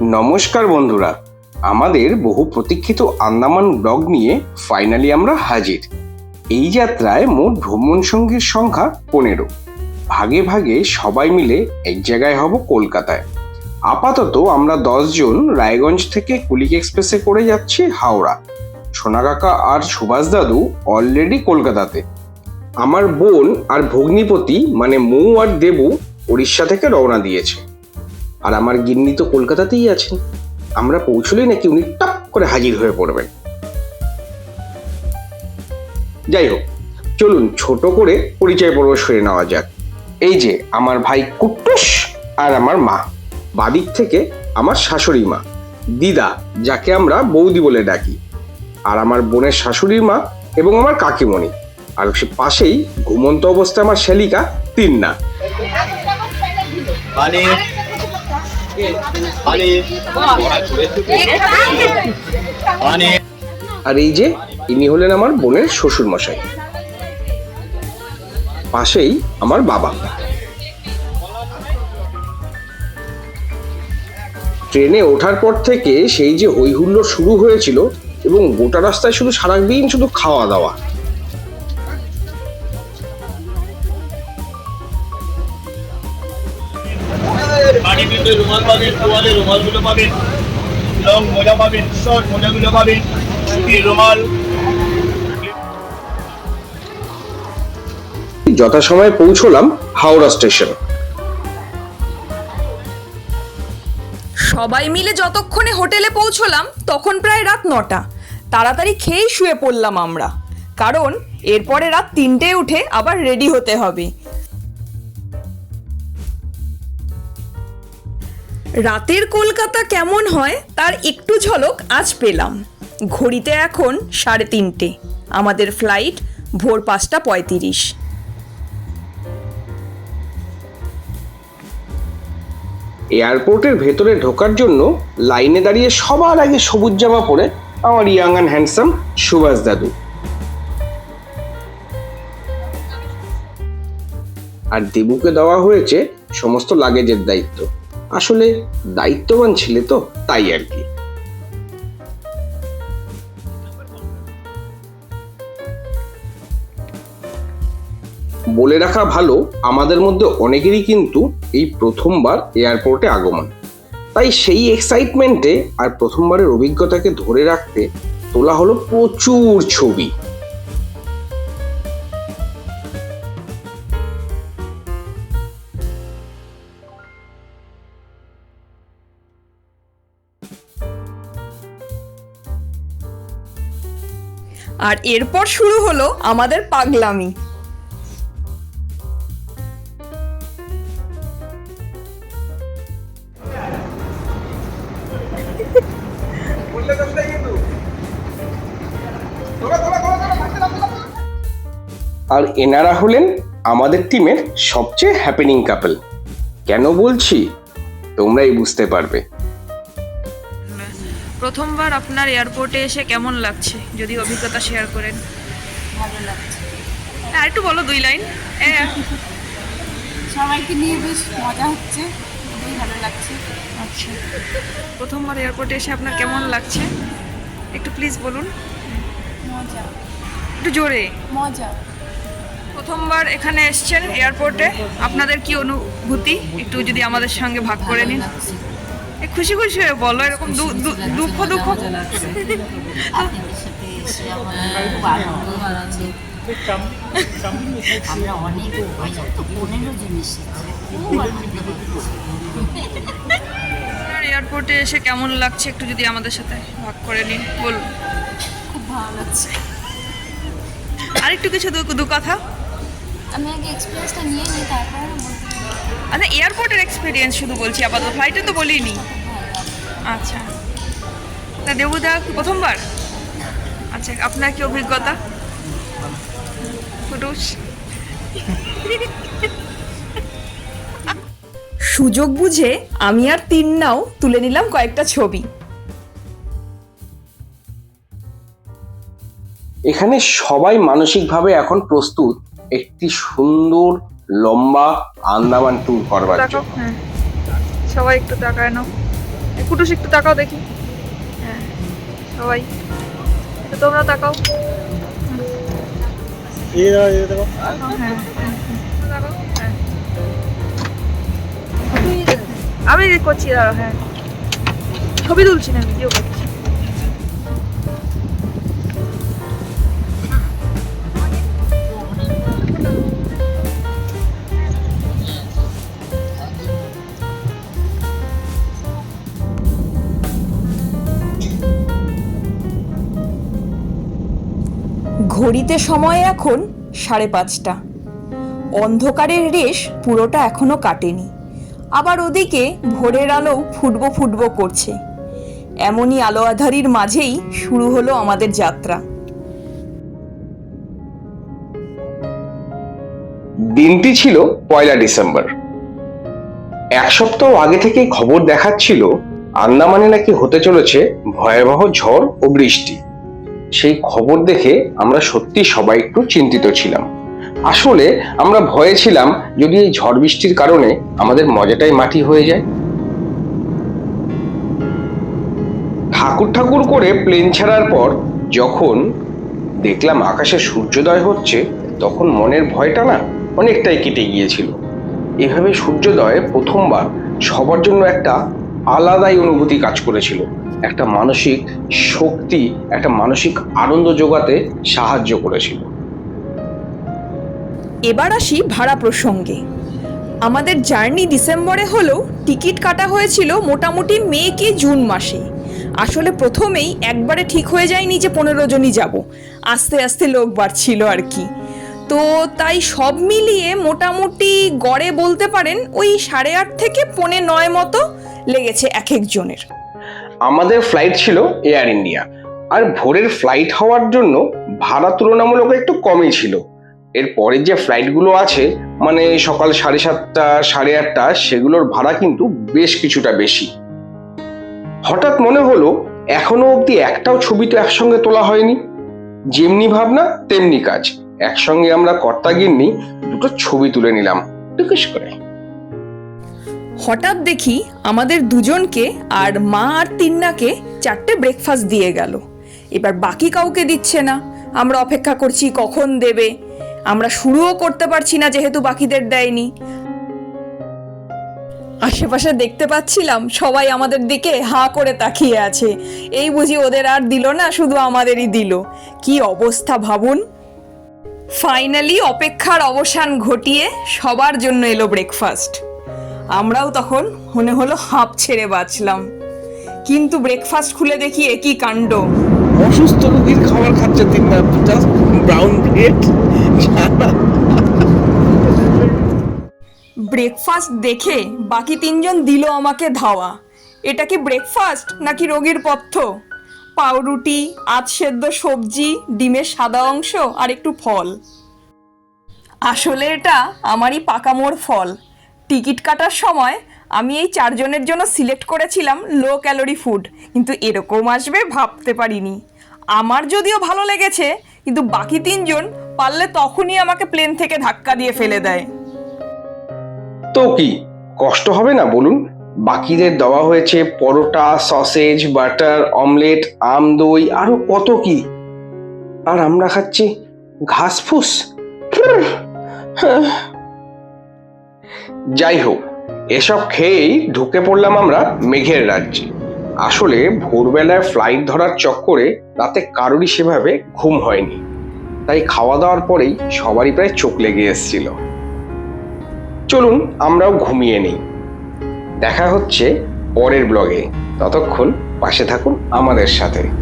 নমস্কার বন্ধুরা, আমাদের বহু প্রতীক্ষিত আন্দামান ব্লগ নিয়ে ফাইনালি আমরা হাজির। এই যাত্রায় মোট ভ্রমণ সঙ্গীর সংখ্যা পনেরো। ভাগে ভাগে সবাই মিলে এক জায়গায় হব কলকাতায়। আপাতত আমরা দশজন রায়গঞ্জ থেকে কুলিক এক্সপ্রেসে করে যাচ্ছি হাওড়া। সোনাকাকা আর সুভাষ দাদু অলরেডি কলকাতাতে। আমার বোন আর ভগ্নিপতি মানে মৌ আর দেবু উড়িষ্যা থেকে রওনা দিয়েছে। আর আমার গিন্নি তো কলকাতাতেই আছেন আমরা পৌঁছলেই নাকি উনি টপ করে হাজির হয়ে পড়বেন। যাই হোক, চলুন ছোট করে পরিচয় পর্ব সরে নেওয়া যাক। এই যে আমার ভাই কুট্টুস আর আমার মা। বাদিক থেকে আমার শাশুড়ি মা। দিদা, যাকে আমরা বৌদি বলে ডাকি। আর আমার বোনের শাশুড়ির মা এবং আমার কাকিমণি। আর সে পাশেই ঘুমন্ত অবস্থায় আমার শ্যালিকা তিন্না। আর এই যে, ইনি হলেন আমার বোনের শ্বশুর মশাই পাশেই আমার বাবা। ট্রেনে ওঠার পর থেকে সেই যে হই হুল্লোড় শুরু হয়েছিল এবং গোটা রাস্তায় শুধু সারাদিন শুধু খাওয়া দাওয়া পানি কিন্তু রুমাল পাবেন তোয়ালে রুমালগুলো পাবেন লং মোজা পাবেন শর্ট মোজাগুলো পাবেন রুমাল। যথাসময়ে পৌঁছলাম হাওড়া স্টেশন। সবাই মিলে যতক্ষণে হোটেলে পৌঁছলাম তখন প্রায় রাত নটা। তাড়াতাড়ি খেয়েই শুয়ে পড়লাম আমরা। কারণ এরপরে রাত তিনটে উঠে আবার রেডি হতে হবে। রাতের কলকাতা কেমন হয় তার একটু ঝলক আজ পেলাম। ঘড়িতে এখন সাড়ে তিনটে। আমাদের ফ্লাইট ভোর পাঁচটা পঁয়ত্রিশ। এয়ারপোর্টের ভেতরে ঢোকার জন্য লাইনে দাঁড়িয়ে সবার আগে সবুজ জামা পরে আমার ইয়াং অ্যান্ড হ্যান্ডসাম সুভাষ দাদু। আর দেবুকে দেওয়া হয়েছে সমস্ত লাগেজের দায়িত্ব। আসলে দায়িত্ববান ছেলে তো, তাই আর কি। বলে রাখা ভালো, আমাদের মধ্যে অনেকেরই কিন্তু এই প্রথমবার এয়ারপোর্টে আগমন। তাই সেই এক্সাইটমেন্টে আর প্রথমবারের অভিজ্ঞতাকে ধরে রাখতে তোলা হলো প্রচুর ছবি। আর এরপর শুরু হলো আমাদের পাগলামি। আর এনারা হলেন আমাদের টিমের সবচেয়ে হ্যাপেনিং কাপল কেন বলছি? তোমরাই বুঝতে পারবে। প্রথমবার আপনার এয়ারপোর্টে এসে কেমন লাগছে? যদি অভিজ্ঞতা শেয়ার করেন। ভালো লাগছে। আর একটু বলো দুই লাইন। সবাইকে নিয়ে বেশ মজা হচ্ছে খুবই ভালো লাগছে। আচ্ছা। প্রথমবার এয়ারপোর্টে এসে আপনার কেমন লাগছে? একটু প্লিজ বলুন। মজা। একটু জোরে। মজা। প্রথমবার এখানে এসছেন এয়ারপোর্টে। আপনাদের কি অনুভূতি? একটু যদি আমাদের সঙ্গে ভাগ করে নিন। খুশি খুশি হয়ে বলো এরকম দুঃখ দুঃখ। আমরা অনেক পনেরো জন এয়ারপোর্টে এসে কেমন লাগছে? একটু যদি আমাদের সাথে ভাগ করে নিন বলুন। খুব ভালো লাগছে। আর একটু কিছু দু কথা। আমি আগে এক্সপিরিয়েন্সটা নিয়ে নিই তারপরে। আচ্ছা এয়ারপোর্টের এক্সপিরিয়েন্স শুধু বলছি আপাতত ফ্লাইটে তো বলিনি। আচ্ছা। তা দেবুদা প্রথমবার? আচ্ছা আপনার কি অভিজ্ঞতা? ফুটুস? সুযোগ বুঝে আমি আর তিন নাও তুলে নিলাম কয়েকটা ছবি। এখানে সবাই মানসিকভাবে এখন প্রস্তুত একটি সুন্দর লম্বা আন্দামান ট্যুর করবার জন্য। হ্যাঁ। সবাই একটু তাকায় নাও। কুটুস একটু তাকাও দেখি। হ্যাঁ সবাই। তোমরা তাকাও। হ্যাঁ হ্যাঁ, হ্যাঁ। আমি করছি দাঁড়াও হ্যাঁ। ছবি তুলছি না ভিডিও করছি। ঘড়িতে সময় এখন সাড়ে পাঁচটা। অন্ধকারের রেশ পুরোটা এখনও কাটেনি। আবার ওদিকে ভোরের আলো ফুটবো ফুটবো করছে। এমনই আলো আধারির মাঝেই শুরু হলো আমাদের যাত্রা। দিনটি ছিল পয়লা ডিসেম্বর। এক সপ্তাহ আগে থেকেই খবর দেখাচ্ছিল, আন্দামানে নাকি হতে চলেছে ভয়াবহ ঝড় ও বৃষ্টি। সেই খবর দেখে আমরা সত্যি সবাই একটু চিন্তিত ছিলাম। আসলে আমরা ভয়ে ছিলাম যদি এই ঝড় বৃষ্টির কারণে আমাদের মজাটাই মাটি হয়ে যায়। ঠাকুর ঠাকুর করে প্লেন ছাড়ার পর যখন দেখলাম আকাশে সূর্যোদয় হচ্ছে, তখন মনের ভয়টা না অনেকটাই কেটে গিয়েছিল। এভাবে সূর্যোদয়ে প্রথমবার সবার জন্য একটা আলাদাই অনুভূতি কাজ করেছিল। একটা মানসিক শক্তি, একটা মানসিক আনন্দ যোগাতে সাহায্য করেছিল। এবার আসি ভাড়া প্রসঙ্গে। আমাদের জার্নি ডিসেম্বরে হলেও টিকিট কাটা হয়েছিল মোটামুটি মে কি জুন মাসে। আসলে প্রথমেই একবারে ঠিক হয়ে যায়নি যে পনেরো জনই যাব। আস্তে আস্তে লোক বাড়ছিল আর কি। তো তাই সব মিলিয়ে মোটামুটি গড়ে বলতে পারেন ওই সাড়ে আট থেকে পৌনে নয় মতো লেগেছে এক একজনের। আমাদের ফ্লাইট ছিল এয়ার ইন্ডিয়া আর ভোরের ফ্লাইট হওয়ার জন্য ভাড়া তুলনামূলক একটু কমই ছিল। এর পরের যে ফ্লাইটগুলো আছে মানে সকাল সাড়ে সাতটা, সাড়ে আটটা, সেগুলোর ভাড়া কিন্তু বেশ কিছুটা বেশি। হঠাৎ মনে হলো, এখনও অবধি একটাও ছবি তো একসঙ্গে তোলা হয়নি। যেমনি ভাবনা, তেমনি কাজ। একসঙ্গে আমরা কর্তা গিন্নি দুটো ছবি তুলে নিলাম। করে। হঠাৎ দেখি আমাদের দুজনকে আর মা আর তিন্নাকে চারটে ব্রেকফাস্ট দিয়ে গেল। এবার বাকি কাউকে দিচ্ছে না। আমরা অপেক্ষা করছি কখন দেবে। আমরা শুরুও করতে পারছি না যেহেতু বাকিদের দেয়নি। আশেপাশে দেখতে পাচ্ছিলাম সবাই আমাদের দিকে হা করে তাকিয়ে আছে। এই বুঝি ওদের আর দিল না, শুধু আমাদেরই দিল। কি অবস্থা ভাবুন? ফাইনালি অপেক্ষার অবসান ঘটিয়ে সবার জন্য এলো ব্রেকফাস্ট আমরাও তখন মনে হলো হাঁপ ছেড়ে বাঁচলাম। কিন্তু ব্রেকফাস্ট খুলে দেখি একই কাণ্ড। অসুস্থ রোগীর খাবার খাচ্ছে তিন না জাস্ট ব্রাউন ব্রেড ব্রেকফাস্ট দেখে বাকি তিনজন দিল আমাকে ধাওয়া। এটা কি ব্রেকফাস্ট নাকি রোগীর পথ্য? পাউরুটি আধ সেদ্ধ সবজি ডিমের সাদা অংশ আর একটু ফল। আসলে এটা আমারই পাকামোর ফল। টিকিট কাটার সময় আমি এই চারজনের জন্য সিলেক্ট করেছিলাম লো ক্যালোরি ফুড। কিন্তু এরকম আসবে ভাবতে পারিনি। আমার যদিও ভালো লেগেছে, কিন্তু বাকি তিনজন পারলে তখনই আমাকে প্লেন থেকে ধাক্কা দিয়ে ফেলে দেয়। তো কি, কষ্ট হবে না বলুন? বাকিদের দেওয়া হয়েছে পরোটা, সসেজ, বাটার, অমলেট, আম দই, আরও কত কি? আর আমরা খাচ্ছি ঘাস ঘাসফুস যাই হোক এসব খেয়েই ঢুকে পড়লাম আমরা মেঘের রাজ্যে। আসলে ভোরবেলায় ফ্লাইট ধরার চক্করে রাতে কারোরই সেভাবে ঘুম হয়নি। তাই খাওয়া দাওয়ার পরেই সবারই প্রায় চোখ লেগে এসেছিল। চলুন আমরাও ঘুমিয়ে নেই। দেখা হচ্ছে পরের ব্লগে ততক্ষণ পাশে থাকুন আমাদের সাথে।